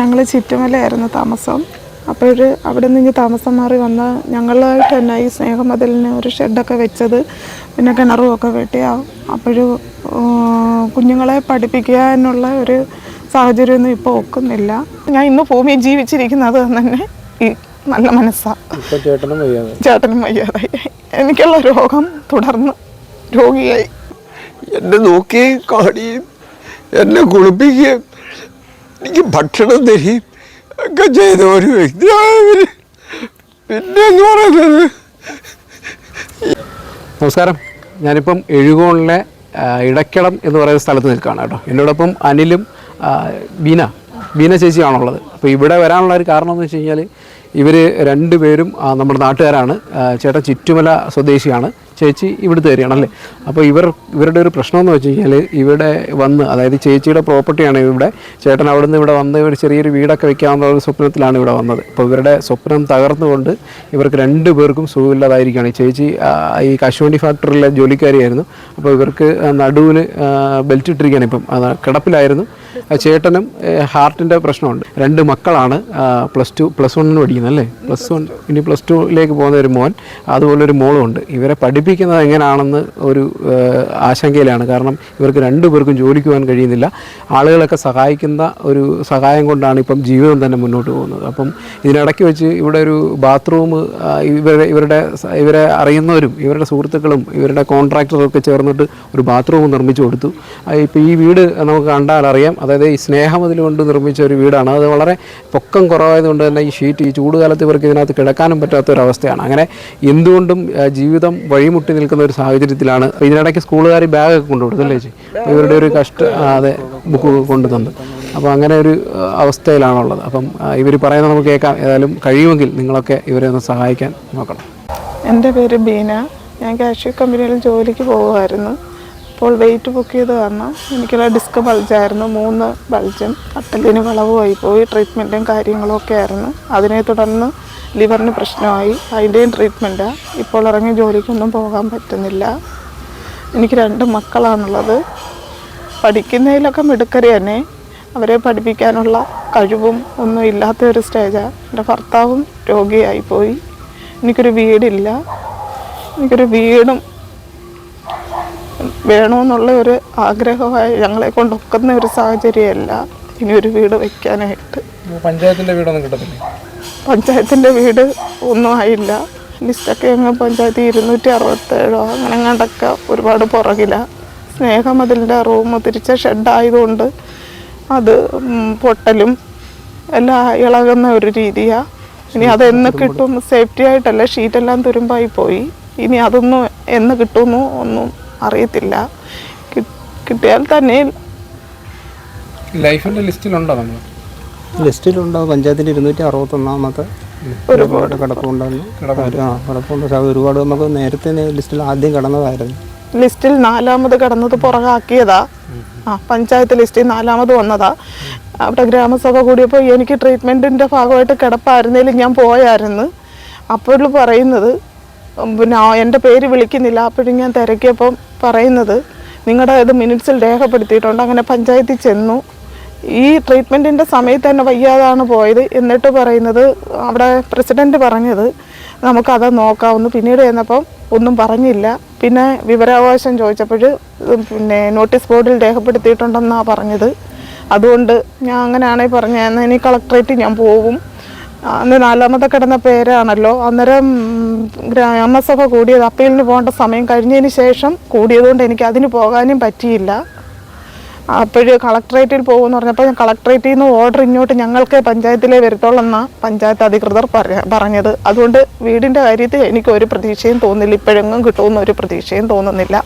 ഞങ്ങൾ ചുറ്റുമലയായിരുന്നു താമസം. അപ്പോൾ അവിടെ നിന്ന് താമസം മാറി വന്ന് ഞങ്ങളായിട്ട് തന്നെ ഈ സ്നേഹമതിലിന് ഒരു ഷെഡൊക്കെ വെച്ചത്. പിന്നെ കിണറും ഒക്കെ വെട്ടി അപ്പോഴും കുഞ്ഞുങ്ങളെ പഠിപ്പിക്കാനുള്ള ഒരു സാഹചര്യമൊന്നും ഇപ്പോൾ ഒക്കുന്നില്ല. ഞാൻ ഇന്ന് ഭൂമിയിൽ ജീവിച്ചിരിക്കുന്നത് തന്നെ ഈ നല്ല മനസ്സാണ് ചേട്ടനും വയ്യാതായി. എനിക്കുള്ള രോഗം തുടർന്ന് രോഗിയായി. എന്നെ നോക്കി കാണിയും എന്നെ കുളിപ്പിക്കുകയും എനിക്ക് ഭക്ഷണം തരികയും ഒക്കെ ചെയ്ത ഒരു വ്യക്തിയാണ്. പിന്നെ എന്ന് പറയുന്നത്? നമസ്കാരം. ഞാനിപ്പം എഴുകോണിലെ ഇടയ്ക്കളം എന്ന് പറയുന്ന സ്ഥലത്ത് നിൽക്കുകയാണ് കേട്ടോ. എന്നോടൊപ്പം അനിലും ബീന. ബീന ചേച്ചിയാണുള്ളത്. അപ്പോൾ ഇവിടെ വരാനുള്ള ഒരു കാരണം എന്ന് വെച്ച് കഴിഞ്ഞാൽ ഇവർ രണ്ടുപേരും നമ്മുടെ നാട്ടുകാരാണ്. ചേട്ടൻ ചുറ്റുമല സ്വദേശിയാണ്. ചേച്ചി ഇവിടുത്തെ അല്ലേ? അപ്പോൾ ഇവർ ഇവരുടെ ഒരു പ്രശ്നം എന്ന് വെച്ച് കഴിഞ്ഞാൽ ഇവിടെ വന്ന് അതായത് ചേച്ചിയുടെ പ്രോപ്പർട്ടിയാണ് ഇവിടെ. ചേട്ടൻ അവിടെ നിന്ന് ഇവിടെ വന്ന് ഒരു ചെറിയൊരു വീടൊക്കെ വെക്കാവുന്ന ഒരു സ്വപ്നത്തിലാണ് ഇവിടെ വന്നത്. അപ്പോൾ ഇവരുടെ സ്വപ്നം തകർന്നുകൊണ്ട് ഇവർക്ക് രണ്ടു പേർക്കും സുഖമില്ലാതായിരിക്കുകയാണ്. ചേച്ചി ഈ കശുവണ്ടി ഫാക്ടറിയിലെ ജോലിക്കാരിയായിരുന്നു. അപ്പോൾ ഇവർക്ക് നടുവിന് ബെൽറ്റ് ഇട്ടിരിക്കുകയാണ് ഇപ്പം. കിടപ്പിലായിരുന്നു. ചേട്ടനും ഹാർട്ടിന്റെ പ്രശ്നമുണ്ട്. രണ്ട് മക്കളാണ് പ്ലസ് ടു പ്ലസ് വണ്ണിന് പഠിക്കുന്നത് അല്ലേ? പ്ലസ് വൺ ഇനി പ്ലസ് ടുവിലേക്ക് പോകുന്ന ഒരു മോൻ അതുപോലെ ഒരു മോളും ഉണ്ട്. ഇവരെ പഠിപ്പിക്കുന്നത് എങ്ങനെയാണെന്ന് ഒരു ആശങ്കയിലാണ്. കാരണം ഇവർക്ക് രണ്ടു പേർക്കും ജോലിക്ക് പോകാൻ കഴിയുന്നില്ല. ആളുകളൊക്കെ സഹായിക്കുന്ന ഒരു സഹായം കൊണ്ടാണ് ഇപ്പം ജീവിതം തന്നെ മുന്നോട്ട് പോകുന്നത്. അപ്പം ഇതിനിടയ്ക്ക് വെച്ച് ഇവിടെ ഒരു ബാത്റൂം ഇവരെ ഇവരുടെ ഇവരെ അറിയുന്നവരും ഇവരുടെ സുഹൃത്തുക്കളും ഇവരുടെ കോൺട്രാക്ടറും ഒക്കെ ചേർന്നിട്ട് ഒരു ബാത്റൂം നിർമ്മിച്ചു കൊടുത്തു. ഇപ്പോൾ ഈ വീട് നമുക്ക് കണ്ടാൽ അറിയാം അതായത് ഈ സ്നേഹമതിൽ കൊണ്ട് നിർമ്മിച്ച ഒരു വീടാണ്. അത് വളരെ പൊക്കം കുറവായതുകൊണ്ട് തന്നെ ഈ ഷീറ്റ് ഈ ചൂടുകാലത്ത് ഇവർക്ക് ഇതിനകത്ത് കിടക്കാനും പറ്റാത്ത ഒരു അവസ്ഥയാണ് അങ്ങനെ എന്തുകൊണ്ടും ജീവിതം വഴിമുട്ടി നിൽക്കുന്ന ഒരു സാഹചര്യത്തിലാണ് ഇതിനിടയ്ക്ക് സ്കൂളുകാർ ബാഗൊക്കെ കൊണ്ടുകൊടുത്തു അല്ലേ ചേച്ചി? ഇവരുടെ ഒരു കഷ്ട അതെ ബുക്ക് കൊണ്ടുതന്ന് അപ്പോൾ അങ്ങനെ ഒരു അവസ്ഥയിലാണുള്ളത്. അപ്പം ഇവർ പറയുന്നത് നമുക്ക് കേൾക്കാം. ഏതായാലും കഴിയുമെങ്കിൽ നിങ്ങളൊക്കെ ഇവരെ ഒന്ന് സഹായിക്കാൻ നോക്കണം. എന്റെ പേര് ബീന. ഞാൻ കാഷ്യൂ കമ്പനിയിൽ ജോലിക്ക് പോകുമായിരുന്നു. അപ്പോൾ വെയിറ്റ് ബുക്ക് ചെയ്ത് കാരണം എനിക്കുള്ള ഡിസ്ക് ബൾജായിരുന്നു മൂന്ന് ബൾജും അട്ടലിന് വളവുമായി പോയി. ട്രീറ്റ്മെന്റും കാര്യങ്ങളും ഒക്കെ ആയിരുന്നു. അതിനെ തുടർന്ന് ലിവറിന് പ്രശ്നമായി. അതിന്റെയും ട്രീറ്റ്മെന്റാണ് ഇപ്പോൾ ഇറങ്ങി ജോലിക്കൊന്നും പോകാൻ പറ്റുന്നില്ല. എനിക്ക് രണ്ട് മക്കളാണുള്ളത്. പഠിക്കുന്നതിലൊക്കെ മിടുക്കരി തന്നെ. അവരെ പഠിപ്പിക്കാനുള്ള കഴിവും ഒന്നും ഇല്ലാത്ത ഒരു സ്റ്റേജാണ് എന്റെ ഭർത്താവും രോഗിയായിപ്പോയി എനിക്കൊരു വീടില്ല. എനിക്കൊരു വീടും വേണമെന്നുള്ള ഒരു ആഗ്രഹമായി ഞങ്ങളെ കൊണ്ടൊക്കുന്ന ഒരു സാഹചര്യമല്ല ഇനി ഒരു വീട് വെക്കാനായിട്ട് പഞ്ചായത്തിന്റെ വീടൊന്നും കിട്ടത്തില്ല? പഞ്ചായത്തിന്റെ വീട് ഒന്നും ആയില്ല. ലിസ്റ്റൊക്കെ ഞങ്ങൾ പഞ്ചായത്ത് ഇരുന്നൂറ്റി അറുപത്തേഴോ അങ്ങനെ കണ്ടൊക്കെ ഒരുപാട് പുറകില. സ്നേഹമതിലിന്റെ റൂം തിരിച്ച ഷെഡായതുകൊണ്ട് അത് പൊട്ടലും എല്ലാം ഇളകുന്ന ഒരു രീതിയാണ് ഇനി അതെന്ന് കിട്ടും? സേഫ്റ്റി ആയിട്ടല്ല ഷീറ്റെല്ലാം തുരുമ്പായി പോയി. ഇനി അതൊന്നും എന്ന് കിട്ടുമെന്നോ ഒന്നും അറിയത്തില്ല. കിട്ടിയാൽ തന്നെ ലൈഫിന്റെ ലിസ്റ്റിലുണ്ടോ നമ്മൾ ലിസ്റ്റിലുണ്ടാവും പഞ്ചായത്തിന്റെ ഇരുന്നൂറ്റി അറുപത്തൊന്നാമത്തെ ഒരുപാട് കിടപ്പുണ്ടെന്ന് ആ കിടപ്പുണ്ട്. പക്ഷേ ഒരുപാട് നമുക്ക് നേരത്തെ ലിസ്റ്റിൽ ആദ്യം കടന്നതായിരുന്നു. ലിസ്റ്റിൽ നാലാമത് കടന്നത് പുറകാക്കിയതാ. ആ പഞ്ചായത്ത് ലിസ്റ്റിൽ നാലാമത് വന്നതാ. അവിടെ ഗ്രാമസഭ കൂടിയപ്പോൾ എനിക്ക് ട്രീറ്റ്മെന്റിന്റെ ഭാഗമായിട്ട് കിടപ്പായിരുന്നേലും ഞാൻ പോയായിരുന്നു. അപ്പോൾ പറയുന്നത് പിന്നെ എന്റെ പേര് വിളിക്കുന്നില്ല. അപ്പോഴും ഞാൻ തിരക്കിയപ്പം പറയുന്നത് നിങ്ങളുടെ ഇത് മിനിറ്റ്സിൽ രേഖപ്പെടുത്തിയിട്ടുണ്ട്. അങ്ങനെ പഞ്ചായത്തിൽ ചെന്നു. ഈ ട്രീറ്റ്മെന്റിന്റെ സമയത്ത് തന്നെ വയ്യാതാണ് പോയത്. എന്നിട്ട് പറയുന്നത് അവിടെ പ്രസിഡന്റ് പറഞ്ഞത് നമുക്കത് നോക്കാവുന്നു. പിന്നീട് ചെന്നപ്പം ഒന്നും പറഞ്ഞില്ല. പിന്നെ വിവരാവകാശം ചോദിച്ചപ്പോൾ പിന്നെ നോട്ടീസ് ബോർഡിൽ രേഖപ്പെടുത്തിയിട്ടുണ്ടെന്നാണ് പറഞ്ഞത്. അതുകൊണ്ട് ഞാൻ അങ്ങനെയാണെങ്കിൽ പറഞ്ഞു എന്നാൽ ഇനി കളക്ടറേറ്റ് ഞാൻ പോകും അന്ന് നാലാമത്തെ കിടന്ന പേരാണല്ലോ. അന്നേരം ഗ്രാമസഭ കൂടിയത് അപ്പീലിന് പോകേണ്ട സമയം കഴിഞ്ഞതിന് ശേഷം കൂടിയതുകൊണ്ട് എനിക്ക് അതിന് പോകാനും പറ്റിയില്ല. അപ്പോഴ് കളക്ടറേറ്റിൽ പോകുമെന്ന് പറഞ്ഞപ്പോൾ ഞാൻ കളക്ടറേറ്റിൽ നിന്ന് ഓർഡർ ഇങ്ങോട്ട് ഞങ്ങൾക്ക് പഞ്ചായത്തിലേ വരത്തുള്ളെന്നാണ് പഞ്ചായത്ത് അധികൃതർ പറ- പറഞ്ഞത്. അതുകൊണ്ട് വീടിന്റെ കാര്യത്തിൽ എനിക്ക് ഒരു പ്രതീക്ഷയും തോന്നില്ല ഇപ്പോഴെങ്ങും കിട്ടുമെന്ന് ഒരു പ്രതീക്ഷയും തോന്നുന്നില്ല.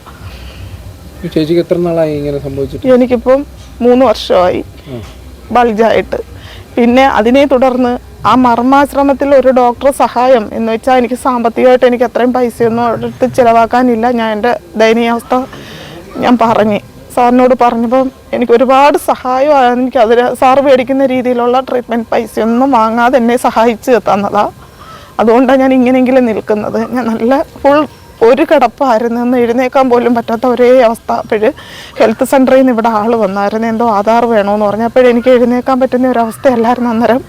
ചേച്ചിക്ക് എത്ര നാളായി ഇങ്ങനെ സംഭവിച്ചിട്ട്? എനിക്കിപ്പം മൂന്ന് വർഷമായി. ബൾജായിട്ട്. പിന്നെ അതിനെ തുടർന്ന് ആ മർമാശ്രമത്തിൽ ഒരു ഡോക്ടർ സഹായം എന്ന് വെച്ചാൽ എനിക്ക് സാമ്പത്തികമായിട്ട് എനിക്ക് അത്രയും പൈസയൊന്നും എടുത്ത് ചിലവാക്കാനില്ല. ഞാൻ എന്റെ ദയനീയാവസ്ഥ ഞാൻ പറഞ്ഞു. സാറിനോട് പറഞ്ഞപ്പം എനിക്ക് ഒരുപാട് സഹായമാണ് എനിക്ക് അതിൽ സാറ് മേടിക്കുന്ന രീതിയിലുള്ള ട്രീറ്റ്മെന്റ് പൈസയൊന്നും വാങ്ങാതെ എന്നെ സഹായിച്ച് തന്നതാണ് അതുകൊണ്ടാണ് ഞാൻ ഇങ്ങനെയെങ്കിലും നിൽക്കുന്നത്. ഞാൻ നല്ല ഫുൾ ഒരു കിടപ്പായിരുന്നു. എന്ന് എഴുന്നേക്കാൻ പോലും പറ്റാത്ത ഒരേ അവസ്ഥ. അപ്പോഴ് ഹെൽത്ത് സെന്ററിൽ നിന്ന് ഇവിടെ ആൾ വന്നായിരുന്നു. എന്തോ ആധാർ വേണമെന്ന് പറഞ്ഞപ്പോഴെനിക്ക് എഴുന്നേക്കാൻ പറ്റുന്ന ഒരവസ്ഥയല്ലായിരുന്നു അന്നേരം.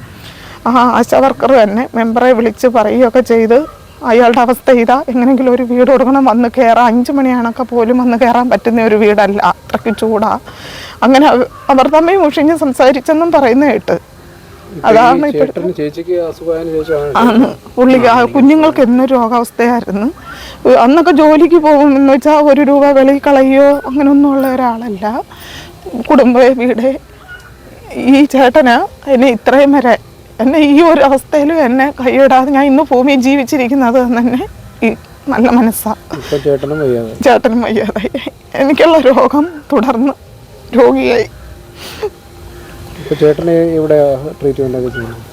ആ ആശാ വർക്കർ തന്നെ മെമ്പറെ വിളിച്ച് പറയുകയൊക്കെ ചെയ്ത് അയാളുടെ അവസ്ഥ ഇതാ എങ്ങനെയെങ്കിലും ഒരു വീട് കൊടുക്കണം വന്ന് കയറാം അഞ്ച് മണിയാണൊക്കെ പോലും വന്ന് കയറാൻ പറ്റുന്ന ഒരു വീടല്ല അത്രയ്ക്ക് ചൂടാ. അങ്ങനെ അവർ തമ്മിൽ മുഷിഞ്ഞ് സംസാരിച്ചെന്നും പറയുന്ന കേട്ട്. അതാണ് ആണ്. പുള്ളി കുഞ്ഞുങ്ങൾക്ക് എന്ന രോഗാവസ്ഥയായിരുന്നു. അന്നൊക്കെ ജോലിക്ക് പോകും എന്ന് വെച്ചാൽ ഒരു രൂപ വെളി കളയോ അങ്ങനെയൊന്നും ഉള്ള ഒരാളല്ല. കുടുംബ വീട്. ഈ ചേട്ടന് എന്നെ ഇത്രയും വരെ എന്നെ ഈ ഒരു അവസ്ഥയിലും എന്നെ കൈയിടാതെ ഞാൻ ഇന്ന് ഭൂമിയിൽ ജീവിച്ചിരിക്കുന്നത് തന്നെ ഈ നല്ല മനസ്സാണ് ഇപ്പൊ ചേട്ടനും വയ്യാതെ ചേട്ടനും വയ്യാതായി. എനിക്കുള്ള രോഗം തുടർന്ന് രോഗിയായി. ഇപ്പം ചേട്ടന് ഇവിടെ ട്രീറ്റ്മെന്റ്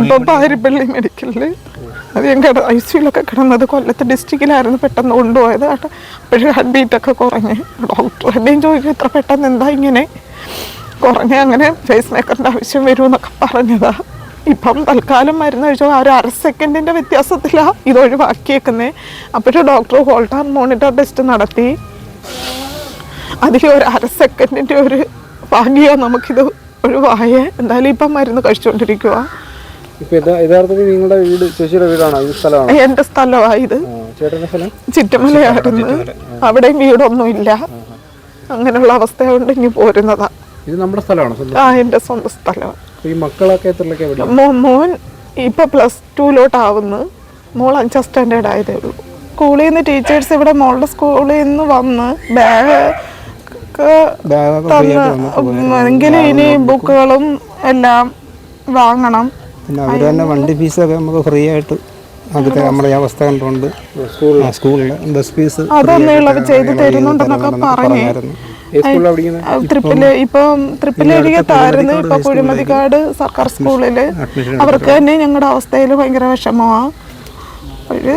ഇപ്പൊ പാരിപ്പള്ളി മെഡിക്കലിൽ അത് ഞാൻ കിട ഐ സിയിലൊക്കെ കിടന്നത് കൊല്ലത്ത് ഡിസ്ട്രിക്റ്റിലായിരുന്നു പെട്ടെന്ന് കൊണ്ടുപോയത് കേട്ടോ. അപ്പോഴും ഹാർട്ട് ബീറ്റൊക്കെ കുറഞ്ഞ്. ഡോക്ടർ എന്നെയും ചോദിക്കും ഇത്ര പെട്ടെന്ന് എന്താ ഇങ്ങനെ? കുറഞ്ഞ് അങ്ങനെ ഫേസ് മേക്കറിന്റെ ആവശ്യം വരുമെന്നൊക്കെ പറഞ്ഞതാ. ഇപ്പം തൽക്കാലം മരുന്ന് കഴിച്ചു ആ ഒരു അര സെക്കൻഡിന്റെ വ്യത്യാസത്തിലാണ് ഇത് ഒഴിവാക്കിയേക്കുന്നത് അപ്പോഴും ഡോക്ടർ ഹോൾട്ടാർ മോണിറ്റർ ടെസ്റ്റ് നടത്തി. അതിൽ ഒരു അര സെക്കൻഡിന്റെ ഒരു ഭാഗ്യ നമുക്കിത് ഒഴിവായേ. എന്തായാലും ഇപ്പം മരുന്ന് കഴിച്ചുകൊണ്ടിരിക്കുക യഥാർത്ഥത്തിൽ നിങ്ങളുടെ വീട് ചേച്ചിയുടെ വീടാണോ? ഈ സ്ഥലമാണോ? എന്റെ സ്ഥലമാണ് ഇത്. ചിറ്റമലയായിരുന്നു. അവിടെയും വീടൊന്നും ഇല്ല അങ്ങനെയുള്ള അവസ്ഥ ഇനി പോരുന്നതാ. ഇത് നമ്മുടെ സ്ഥലമാണോ? ആ എന്റെ സ്വന്തം സ്ഥലമാണ്. ഈ മക്കളൊക്കെ എത്രയൊക്കെ മോൻ ഇപ്പൊ പ്ലസ് ടുവിലോട്ടാവുന്നു മോൾ അഞ്ചാം സ്റ്റാൻഡേർഡ് ആയതേ ഉള്ളൂ. സ്കൂളിൽ നിന്ന് ടീച്ചേഴ്സ് ഇവിടെ മോളുടെ സ്കൂളിൽ നിന്ന് വന്ന് ബാഗ് തന്ന്. എങ്കിലും ഇനി ബുക്കുകളും എല്ലാം വാങ്ങണം. പിന്നെ അവർ തന്നെ വണ്ടി ഫീസൊക്കെ നമുക്ക് ഫ്രീ ആയിട്ട് അതൊക്കെ നമ്മുടെ ഈ അവസ്ഥ കണ്ടുകൊണ്ട് സ്കൂളിൽ ബസ് ഫീസ് അതൊന്നും ചെയ്ത് തരുന്നുണ്ടെന്നൊക്കെ പറഞ്ഞേ. ട്രിപ്പിൽ ഇപ്പം ട്രിപ്പിലരികത്തായിരുന്നു ഇപ്പൊ കുഴിമതിക്കാട് സർക്കാർ സ്കൂളിൽ. അവർക്ക് തന്നെ ഞങ്ങളുടെ അവസ്ഥയിൽ ഭയങ്കര വിഷമമാണ് ഒരു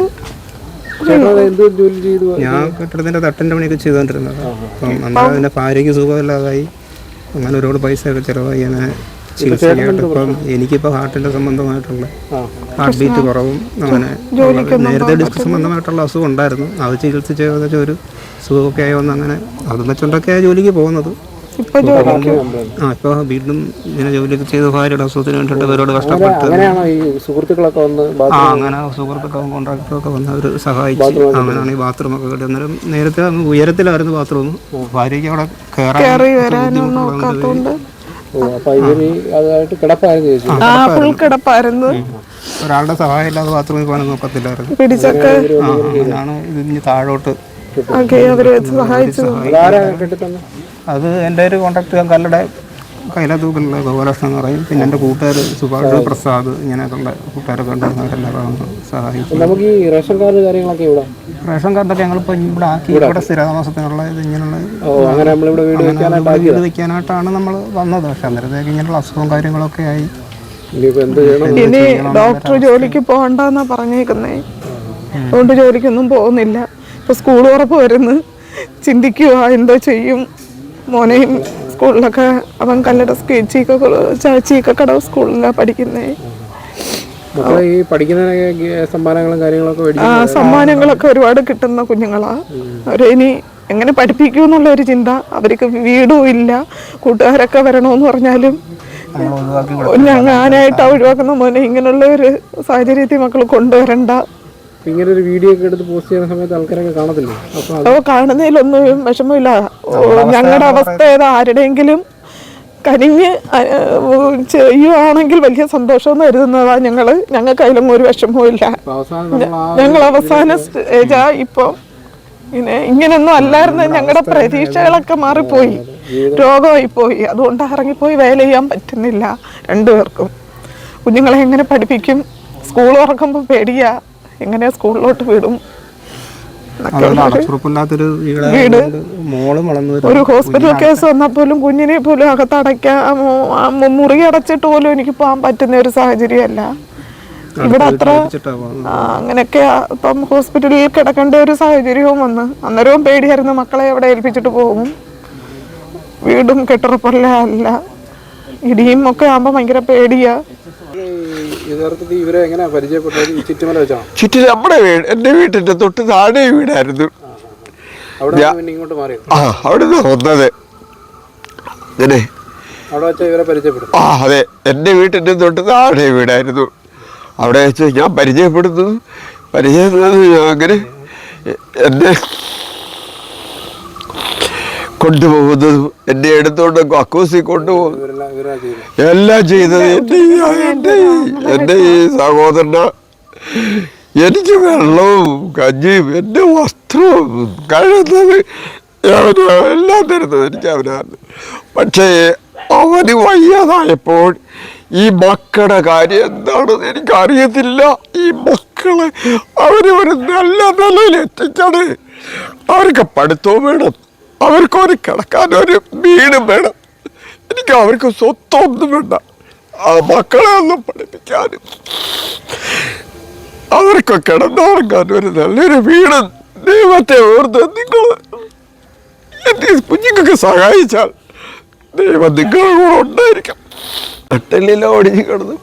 ഞാൻ കെട്ടിടത്തിന്റെ തട്ടിന്റെ പണിയൊക്കെ ചെയ്തുകൊണ്ടിരുന്നത് അപ്പം അതിന്റെ ഭാര്യയ്ക്ക് സുഖമില്ലാതായി. അങ്ങനെ ഒരുപാട് പൈസ ഒക്കെ ചിലവായി. അങ്ങനെ ചികിത്സയായിട്ട് ഇപ്പം എനിക്കിപ്പോൾ ഹാർട്ടിന്റെ സംബന്ധമായിട്ടുള്ള ഹാർട്ട് ബീറ്റ് കുറവും അങ്ങനെ നേരത്തെ ഡിസ്ക് സംബന്ധമായിട്ടുള്ള അസുഖം ഉണ്ടായിരുന്നു. അത് ചികിത്സിച്ച് ഏകദേശം ഒരു സുഖമൊക്കെ ആയി വന്ന് അങ്ങനെ അത് വെച്ചുകൊണ്ടൊക്കെയാണ് ജോലിക്ക് പോകുന്നത്. ഇപ്പൊ ആ ഇപ്പോൾ വീണ്ടും ഇങ്ങനെ ജോലിയൊക്കെ ചെയ്ത് ഭാര്യയുടെ അസുഖത്തിന് വേണ്ടിയിട്ട് അവരോട് കഷ്ടപ്പെട്ട് അങ്ങനെയാണോ ഈ സുഹൃത്തുക്കളൊക്കെ വന്ന് ആ അങ്ങനെ സുഹൃത്തൊക്കെ കോൺട്രാക്ടറൊക്കെ വന്ന് അവർ സഹായിച്ചു അങ്ങനെയാണ് ഈ ബാത്റൂം ഒക്കെ കിട്ടി അന്നേരം നേരത്തെ ഉയരത്തിലായിരുന്നു ബാത്റൂം. ഭാര്യയ്ക്ക് അവിടെ കയറാൻ കയറി വരാനും നോക്കാത്തോണ്ട് ഓ അപ്പൊ ഇവർ അതായിട്ട് കിടപ്പായിരുന്നു ചേച്ചി. ആ ഫുൾ കിടപ്പായിരുന്നു. ഒരാളുടെ സഹായം ഇല്ലാതെ ബാത്റൂമിൽ പോകാൻ നോക്കത്തില്ലായിരുന്നു പിടിച്ചൊക്കെ ആ അങ്ങനെയാണ് ഇത് ഇനി താഴോട്ട് ഒക്കെ അവർ സഹായിച്ചു. അതാരാ കെട്ടിത്തന്നെ അത് എന്റെ ഒരു കോൺട്രാക്ട് കല്ലടെ കൈലാത്തൂക്കുള്ള ഗോപാലകൃഷ്ണൻ എന്ന് പറയും. പിന്നെ എന്റെ കൂട്ടുകാർ സുഭാഷ് പ്രസാദ് ഇങ്ങനെയൊക്കെയുള്ള കൂട്ടുകാരൊക്കെ ഉണ്ട്. അവരെല്ലാവരും വന്ന് സഹായിച്ചു നമുക്ക് ഈ റേഷൻ കാർഡ് കാര്യങ്ങളൊക്കെ ഇവിടെ? റേഷൻ കാർഡൊക്കെ ഞങ്ങളിപ്പോൾ ഇവിടെ ആക്കി. ഇവിടെ? സ്ഥിരതാമസത്തിനുള്ള ഇത് ഇങ്ങനെയുള്ള ഓ അങ്ങനെ നമ്മളിവിടെ വീട് വെക്കാനായിട്ടാണ് നമ്മൾ വന്നത്. പക്ഷെ അന്നേരത്തേക്ക് ഇങ്ങനെയുള്ള അസുഖവും കാര്യങ്ങളൊക്കെ ആയി. ഇനിയിപ്പോ എന്ത് ചെയ്യണം? ഇനി ഡോക്ടർ ജോലിക്ക് പോകണ്ടെന്നാ പറഞ്ഞേക്കുന്നേ. അതുകൊണ്ട് ജോലിക്കൊന്നും പോകുന്നില്ല. ഇപ്പൊ സ്കൂൾ ഉറപ്പ് വരുന്നു. ചിന്തിക്കുക എന്തോ ചെയ്യും. മോനെയും സ്കൂളിലൊക്കെ അവൻ കല്ലട ചീക്ക ചീക്കക്കട സ്കൂളിലാണ് പഠിക്കുന്നേ. മക്കളെ ഈ പഠിക്കുന്നതിനൊക്കെ സമ്മാനങ്ങളും കാര്യങ്ങളൊക്കെ ആ സമ്മാനങ്ങളൊക്കെ ഒരുപാട് കിട്ടുന്ന കുഞ്ഞുങ്ങളാ. അവരെ ഇനി എങ്ങനെ പഠിപ്പിക്കൂ എന്നുള്ള ഒരു ചിന്ത. അവർക്ക് വീടും ഇല്ല. കൂട്ടുകാരൊക്കെ വരണമെന്ന് പറഞ്ഞാലും ഞാനായിട്ട് ഒഴിവാക്കുന്ന മോനെ. ഇങ്ങനെയുള്ള ഒരു സാഹചര്യത്തിൽ മക്കൾ കൊണ്ടുവരണ്ട. ഇങ്ങനെ ഒരു വീഡിയോ ഒക്കെ എടുത്ത് പോസ്റ്റ് ചെയ്യുന്ന സമയത്ത് ആൾക്കാരൊക്കെ കാണത്തില്ലേ? അപ്പൊ അപ്പോൾ കാണുന്നതിലൊന്നും വിഷമമില്ല. ഞങ്ങളുടെ അവസ്ഥ ഏതാ? ആരുടെയെങ്കിലും കനിഞ്ഞ് ചെയ്യുവാണെങ്കിൽ വലിയ സന്തോഷം കരുതുന്നതാ ഞങ്ങൾ. ഞങ്ങൾക്ക് അതിലൊന്നും ഒരു വിഷമവും ഇല്ല. അവസാനം നമ്മൾ ആ ഞങ്ങൾ അവസാന സ്റ്റേജാ ഇപ്പം. ഇങ്ങനെ ഇങ്ങനൊന്നും അല്ലായിരുന്നു. ഞങ്ങളുടെ പ്രതീക്ഷകളൊക്കെ മാറിപ്പോയി. രോഗമായി പോയി അതുകൊണ്ട് ഇറങ്ങിപ്പോയി വേല ചെയ്യാൻ പറ്റുന്നില്ല രണ്ടുപേർക്കും. കുഞ്ഞുങ്ങളെ എങ്ങനെ പഠിപ്പിക്കും? സ്കൂൾ തുറക്കുമ്പോൾ പേടിയാ. എങ്ങനെ സ്കൂളിലോട്ട് വിടും? വീട് ഒരു ഹോസ്പിറ്റൽ കേസ് വന്നാൽ പോലും കുഞ്ഞിനെ പോലും അകത്തടയ്ക്കാൻ മുറി അടച്ചിട്ട് പോലും എനിക്ക് പോകാൻ പറ്റുന്ന ഒരു സാഹചര്യമല്ല. ഇവിടെ അത്ര. അങ്ങനെയൊക്കെ ഇപ്പം ഹോസ്പിറ്റലിൽ കിടക്കേണ്ട ഒരു സാഹചര്യവും വന്ന് അന്നേരവും പേടിയായിരുന്നു മക്കളെ എവിടെ ഏൽപ്പിച്ചിട്ട് പോകും. വീടും കെട്ടുറപ്പല്ല അല്ല. ഇടിയും ഒക്കെ ആകുമ്പോൾ ഭയങ്കര പേടിയാ. ഇത് യഥാർത്ഥത്തിൽ ഇവരെ എങ്ങനെ പരിചയപ്പെട്ടത്? ഈ ചുറ്റുമല വെച്ചാണോ? ചുറ്റിൽ നമ്മുടെ വീട് എന്റെ വീട്ടിന്റെ തൊട്ട് താഴെ വീടായിരുന്നു. അവിടെ നിന്ന് ഇങ്ങോട്ട് മാറി ആ അവിടെ നിന്ന് വന്നത്. അങ്ങനെ അവിടെ വെച്ചാൽ ഇവരെ പരിചയപ്പെടും ആ അതെ. എന്റെ വീട്ടിന്റെ തൊട്ട് താഴെ വീടായിരുന്നു. അവിടെ വെച്ച് ഞാൻ പരിചയപ്പെടുന്നു. പരിചയപ്പെടുന്നത് അങ്ങനെ എന്നെ കൊണ്ടുപോകുന്നതും. എന്നെ എടുത്തോണ്ട് അക്കൂസി കൊണ്ടുപോകുന്നു ഇവരെല്ലാം എല്ലാം ചെയ്തത് എന്റെ എന്റെ ഈ- സഹോദരന. എനിക്ക് വെള്ളവും കഞ്ഞിയും എന്റെ വസ്ത്രവും കഴിയുന്നത് അവന് എല്ലാം തരുന്നത് എനിക്ക് അവനാണ്. പക്ഷേ അവന് വയ്യാതായപ്പോൾ ഈ മക്കളുടെ കാര്യം എന്താണെന്ന് എനിക്കറിയത്തില്ല. ഈ മക്കളെ അവർ ഒരു നല്ല നിലയിൽ എത്തിച്ചാണ്. അവർക്ക് പഠിത്തവും വേണം. അവർക്കൊരു കിടക്കാൻ ഒരു വീടും വേണം. എനിക്ക് അവർക്ക് സ്വത്തൊന്നും വേണ്ട. ആ മക്കളെ ഒന്നും പഠിപ്പിക്കാനും. അവർക്ക് കിടന്നുറങ്ങാൻ ഒരു നല്ലൊരു വീട് ദൈവത്തെ ഓർത്ത് നിങ്ങൾ എന്റെ കുഞ്ഞുങ്ങൾക്ക് സഹായിച്ചാൽ ദൈവം നിങ്ങളുടെ കൂടെ ഉണ്ടായിരിക്കും. നട്ടെല്ലാം ഒടിഞ്ഞു കിടന്നു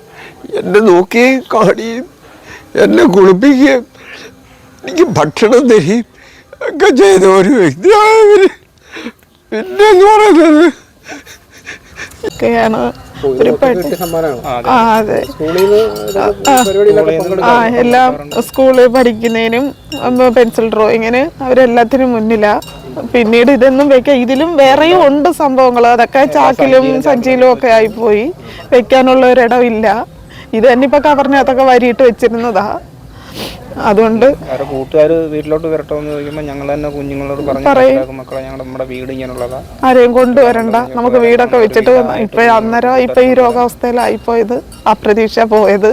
എന്നെ നോക്കുകയും കാണുകയും എന്നെ കുളിപ്പിക്കുകയും എനിക്ക് ഭക്ഷണം തരികയും ഒക്കെ ചെയ്ത ഒരു പറയുന്നത് ഒക്കെയാണ് ഒരു ആ അതെ. ആ എല്ലാം സ്കൂളിൽ പഠിക്കുന്നതിനും ഒന്ന് പെൻസിൽ ഡ്രോയിങ്ങിന് അവരെല്ലാത്തിനും മുന്നിലാ. പിന്നീട് ഇതൊന്നും വെക്കാം ഇതിലും വേറെയും ഉണ്ട് സംഭവങ്ങൾ. അതൊക്കെ ചാക്കിലും സഞ്ചിയിലും ഒക്കെ ആയിപ്പോയി. വെക്കാനുള്ള ഒരിടമില്ല ഇത് തന്നെ ഇപ്പൊ കവറിനകത്തൊക്കെ വരിയിട്ട് വെച്ചിരുന്നതാ. അതുകൊണ്ട് കൂട്ടുകാർ വീട്ടിലോട്ട് വരട്ടോ എന്ന് ചോദിക്കുമ്പോൾ ഞങ്ങൾ തന്നെ കുഞ്ഞുങ്ങളോട് പറഞ്ഞു മക്കളെ ഞങ്ങളുടെ നമ്മുടെ വീട് ഇങ്ങനെയുള്ളതാ ആരെയും കൊണ്ടുവരണ്ട. നമുക്ക് വീടൊക്കെ വെച്ചിട്ട് ഇപ്പൊ അന്നേരം ഇപ്പൊ ഈ രോഗാവസ്ഥയിലായി രോഗാവസ്ഥയിലായിപ്പോയത് അപ്രതീക്ഷ പോയത്.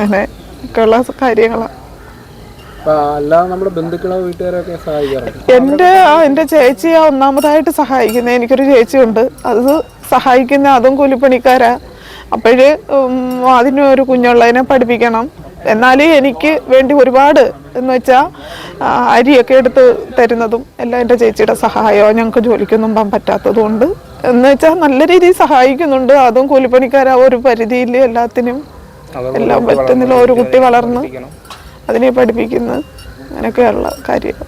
അങ്ങനെ ഒക്കെയുള്ള കാര്യങ്ങളാണ് എന്റെ ആ എന്റെ ചേച്ചിയാ ഒന്നാമതായിട്ട് സഹായിക്കുന്നത് എനിക്കൊരു ചേച്ചിയുണ്ട്. അത് സഹായിക്കുന്ന അതും കൂലിപ്പണിക്കാരാ. അപ്പോഴ് അതിന് ഒരു കുഞ്ഞുള്ളതിനെ പഠിപ്പിക്കണം. എന്നാലേ എനിക്ക് വേണ്ടി ഒരുപാട് എന്ന് വെച്ചാൽ അരിയൊക്കെ എടുത്ത് തരുന്നതും എല്ലാം എന്റെ ചേച്ചിയുടെ സഹായമോ. ഞങ്ങൾക്ക് ജോലിക്കൊന്നും പോകാൻ പറ്റാത്തതുകൊണ്ട് എന്ന് വെച്ചാൽ നല്ല രീതിയിൽ സഹായിക്കുന്നുണ്ട്. അതും കൂലിപ്പണിക്കാരാ. ഒരു പരിധിയിൽ എല്ലാത്തിനും എല്ലാം പറ്റുന്നില്ല. ഒരു കുട്ടി വളർന്ന് അതിനെ പഠിപ്പിക്കുന്നു. അങ്ങനെയൊക്കെയുള്ള കാര്യം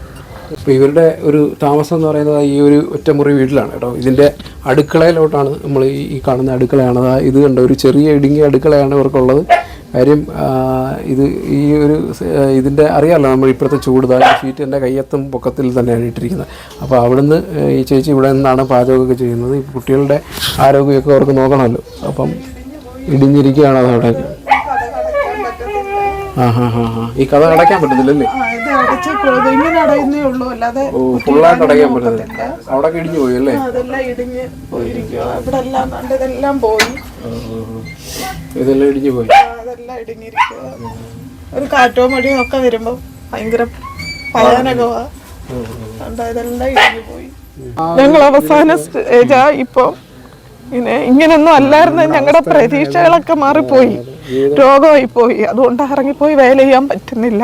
അപ്പോൾ ഇവരുടെ ഒരു താമസം എന്ന് പറയുന്നത് ഈ ഒരു ഒറ്റമുറി വീട്ടിലാണ് കേട്ടോ. ഇതിന്റെ അടുക്കളയിലോട്ടാണ് നമ്മൾ ഈ ഈ കാണുന്ന അടുക്കളയാണ്. ഇത് കണ്ട? ഒരു ചെറിയ ഇടുങ്ങിയ അടുക്കളയാണ് ഇവർക്കുള്ളത്. കാര്യം ഇത് ഈ ഒരു ഇതിന്റെ അറിയാമല്ലോ നമ്മൾ ഇപ്പോഴത്തെ ചൂട് ഷീറ്റ് എന്റെ കയ്യത്തും പൊക്കത്തിൽ തന്നെയാണ് ഇട്ടിരിക്കുന്നത്. അപ്പോൾ അവിടുന്ന് ഈ ചേച്ചി ഇവിടെ നിന്നാണ് പാചകമൊക്കെ ചെയ്യുന്നത്. കുട്ടികളുടെ ആരോഗ്യമൊക്കെ അവർക്ക് നോക്കണമല്ലോ. അപ്പം ഇടിഞ്ഞിരിക്കുകയാണ് അത് അവിടെ. ആ ഹാ ഹാ ഹാ ഈ കഥ അടയ്ക്കാൻ പറ്റത്തില്ലല്ലേ? ഓ ഫുള്ളായിട്ട് അടയ്ക്കാൻ പറ്റത്തില്ല. അവിടെ ഇടിഞ്ഞു അല്ലേ? പോയി. ഇതെല്ലാം ഇടിഞ്ഞു പോയി. അതെല്ലാം ഇടിഞ്ഞിരിക്കുക ഒരു കാറ്റോ മടിയോ ഒക്കെ വരുമ്പോ ഭയങ്കര ഞങ്ങൾ അവസാന സ്റ്റേജാ ഇപ്പൊ ഇങ്ങനെ ഇങ്ങനൊന്നും അല്ലായിരുന്നു. ഞങ്ങളുടെ പ്രതീക്ഷകളൊക്കെ മാറിപ്പോയി. രോഗമായി പോയി അതുകൊണ്ട് ഇറങ്ങിപ്പോയി വേല ചെയ്യാൻ പറ്റുന്നില്ല.